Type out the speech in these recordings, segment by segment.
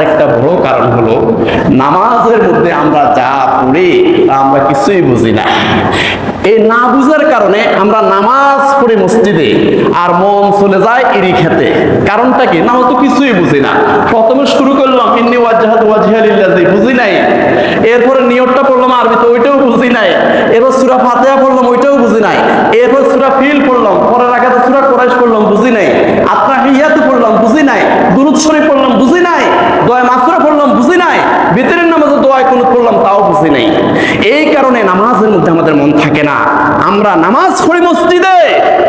আরেকটা বড় কারণ হলো, নামাজের মধ্যে আমরা যা পড়ি, তা আমরা কিছুই বুঝি না। এই না বুঝার কারণে আমরা নামাজ পড়ি মসজিদে আর মন চলে যায় ইরি খেতে। কারণটা কি? নামাজ তো কিছুই বুঝি না। প্রথমে শুরু করলাম, ইন্নি ওয়াজহাত ওয়াজহালিল্লাহ বুঝি নাই। এরপরে নিয়তটা পড়লাম আরবিতে ওইটাও বুঝি নাই। এরপর সূরা ফাতিহা পড়লাম, ওইটাও বুঝি নাই। এরপর সূরা ফিল পড়লাম, পরের আগে সূরা কোরাইশ পড়লাম, বুঝি নাই। আত্মাহিয়াত পড়লাম, বুঝি নাই। দুরুদ শরীফ পড়লাম, বুঝি নাই। দোয়া মাসুরা পড়লাম, বুঝি নাই? ভিতরের নামাজে দোয়া কোনো পড়লাম, তাও বুঝি নাই। এই কারণে নামাজের মধ্যে আমাদের মন থাকে না। আমরা নামাজ পড়ি মসজিদে,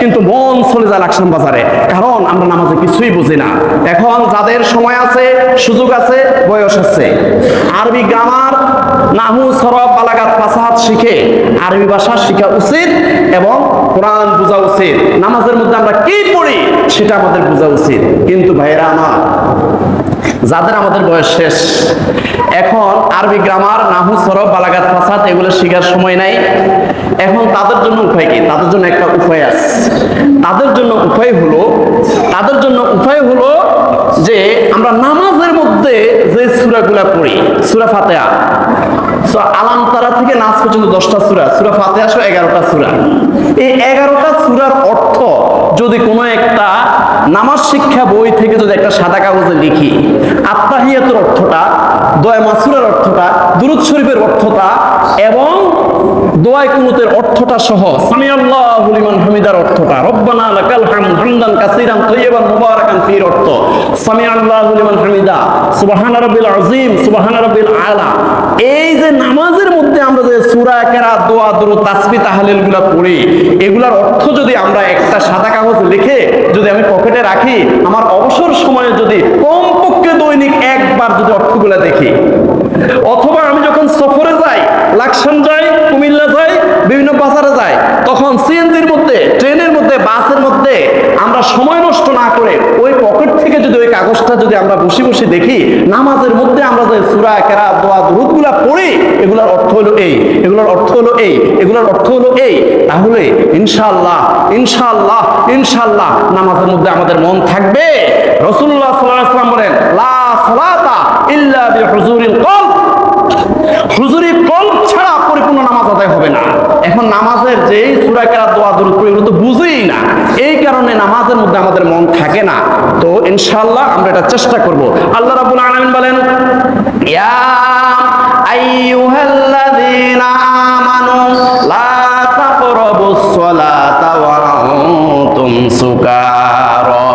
কিন্তু মন চলে যায় লাকসাম বাজারে। কারণ আমরা নামাজে কিছুই বুঝি না। এখন যাদের সময় আছে, সুযোগ আছে, বয়স আছে। আরবি গ্রামার নাহু সরব, বালাগাত, ফাসাহাত শিখে আরবি ভাষা শেখা উচিত এবং কোরআন বোঝা উচিত। নামাজের মধ্যে আমরা কি পড়ি সেটা আমাদের বোঝা উচিত। কিন্তু ভাইরা আমার, যাদের আমাদের বয়স শেষ, এখন আরবি গ্রামার নাহু সরব, বালাগাত ফাসাদ এগুলো শেখার সময় নাই। এখন তাদের জন্য উপায় কি? তাদের জন্য একটা উপায় আছে। তাদের জন্য উপায় হলো, তাদের জন্য উপায় হলো যে আমরা নামাজের মধ্যে যে সূরাগুলা পড়ি, সূরা ফাতিহা থেকে নাচ পর্যন্ত দশটা সূরা সূরা ফাতিহা সহ এগারোটা সূরা। এই এগারোটা সূরার অর্থ যদি কোনো একটা নামাজ শিক্ষা বই থেকে যদি একটা সাদা কাগজে লিখি, আত্মাহিয়াতের অর্থটা, দয়া অর্থটা, দুরুদ শরীফের অর্থটা এবং দোয়াই কুনুতের অর্থটা সহ সামি আল্লাহু লিমান হামিদার অর্থটা, রব্বানা লাকাল হামদ হামদান মুবারাকান ফির অর্থ হামিদা, সুবহান রাব্বিল আযীম, সুবহান আলা। কেরাত দোয়া, দুরুদ, তাসবিহ, তাহলিলগুলো পড়ি। এগুলার অর্থ যদি আমরা একটা সাদা কাগজ লিখে যদি আমি পকেটে রাখি, আমার অবসর সময়ে যদি কমপক্ষে দৈনিক একবার যদি অর্থগুলো দেখি। অথবা আমি যখন সফরে যাই, লাকসাম যাই, কুমিল্লা যাই, বিভিন্ন বাজারে যাই, তখন সিএনজির মধ্যে, ট্রেনের মধ্যে, বাসের মধ্যে আমরা সময় নষ্ট না করে ওই পকেট থেকে যদি ওই কাগজটা যদি আমরা বসে বসে দেখি, নামাজের মধ্যে সুরা কেরা দোয়া, দুরুদগুলা পড়ে, এগুলোর অর্থ হলো এই, এগুলোর অর্থ হলো এই, এগুলোর অর্থ হলো এই। তাহলে ইনশাল্লাহ ইনশাল্লাহ ইনশাল্লাহ নামাজের মধ্যে আমাদের মন থাকবে। রসুল্লাহ সাল্লাহ বলেন, লা সলাতা ইল্লা কলব হুজুরি কল্প ছাড়া পরিপূর্ণ নামাজ আদায় হবে না এখন নামাজের যেই সূরা দোয়া পড়ি, এগুলো তো বুঝিই না। এই কারণে নামাজের মধ্যে আমাদের মন থাকে না। তো ইনশাআল্লাহ আমরা এটা চেষ্টা করব। আল্লাহ রাব্বুল আলামিন বলেন, ইয়া আমানু, লা তাকরাবুস সালাতা ওয়া আনতুম সুকারা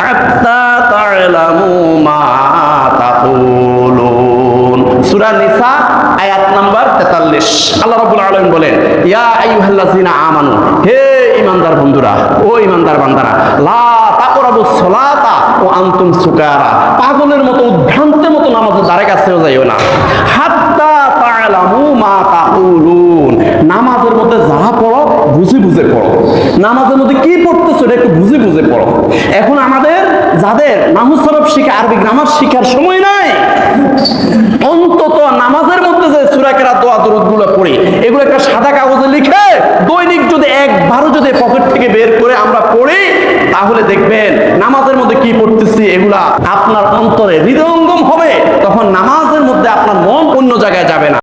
হাত্তা তা'লামু মা তাকুলুন। সূরা নিসা আয়াত নাম্বার 43 আল্লাহ রাব্বুল বলেন আমানু, হে ঈমানদার বন্ধুরা, ও ঈমানদার বান্দারা, লা ও সুকারা, পাগলের মতো উদ্ভ্রান্তের মতো নামাজের যাইও না। হাত্তা তা'লামু মা তাকুলুন। নামাজের মধ্যে যা পড়ো, বুঝে বুঝে পড়ো। নামাজের মধ্যে কি পড়তেছো, এটা একটু বুঝে বুঝে পড়ো। এখন আমাদের যাদের নামাজ সরব শিখে, আরবি গ্রামার শিখার সময় নাই, অন্তত নামাজের মধ্যে যে সুরাকেরা দোয়া দরুদগুলো পড়ি এগুলো একটা সাদা কাগজে লিখে দৈনিক যদি একবারও যদি পকেট থেকে বের করে আমরা পড়ি তাহলে দেখবেন নামাজের মধ্যে কি পড়তেছি, এগুলা আপনার অন্তরে হৃদয়ঙ্গম হবে, তখন নামাজের মধ্যে আপনার মন অন্য জায়গায় যাবে না।